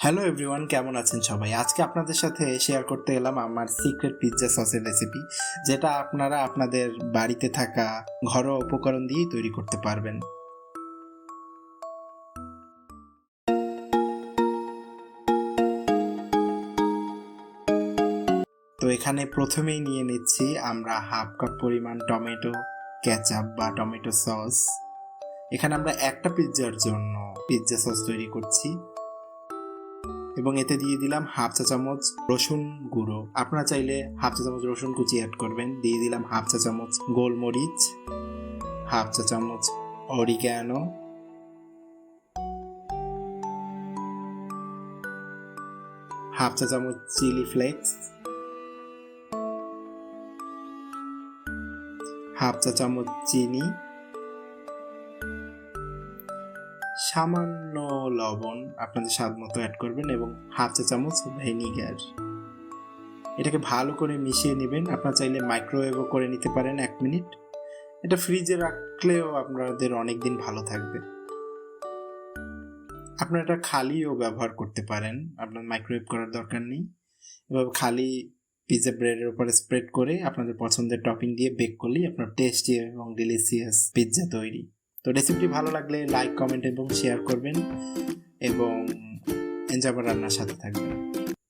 Hello everyone কেমন আছেন সবাই? আজকে আপনাদের সাথে শেয়ার করতে এলাম আমার সিক্রেট পিৎজা সসের রেসিপি যেটা আপনারা আপনাদের বাড়িতে থাকা ঘরোয়া উপকরণ দিয়েই তৈরি করতে পারবেন। তো এখানে প্রথমেই নিয়ে নিচ্ছি আমরা হাফ কাপ পরিমাণ টমেটো কেচাপ বা টমেটো সস এখানে আমরা একটা পিৎজার জন্য পিৎজা সস তৈরি করছি। এবং এতে দিয়ে দিলাম হাফ চা চামচ রসুন গুঁড়ো। আপনারা চাইলে হাফ চা চামচ রসুন কুচি অ্যাড করবেন। দিয়ে দিলাম হাফ চা চামচ গোলমরিচ, হাফ চা চামচ অরিগ্যানো হাফ চা চামচ চিলি ফ্লেক্স হাফ চা চামচ চিনি সামান্য লবণ আপনাদের স্বাদ মতো অ্যাড করবেন এবং হাফ চা চামচ ভিনিগার। এটাকে ভালো করে মিশিয়ে নেবেন। আপনারা চাইলে মাইক্রোওয়েভও করে নিতে পারেন এক মিনিট। এটা ফ্রিজে রাখলেও আপনাদের অনেক দিন ভালো থাকবে। আপনারা এটা খালিও ব্যবহার করতে পারেন। আপনার মাইক্রোওয়েভ করার দরকার নেই। এভাবে খালি পিৎজা ব্রেডের উপরে স্প্রেড করে আপনাদের পছন্দের টপিং দিয়ে বেক করলেই আপনার টেস্টি এবং ডিলিশিয়াস পিৎজা তৈরি। তো রেসিপিটি ভালো লাগলে লাইক কমেন্ট এবং শেয়ার করবেন এবং এনজাবার রান্নার সাথে থাকবেন।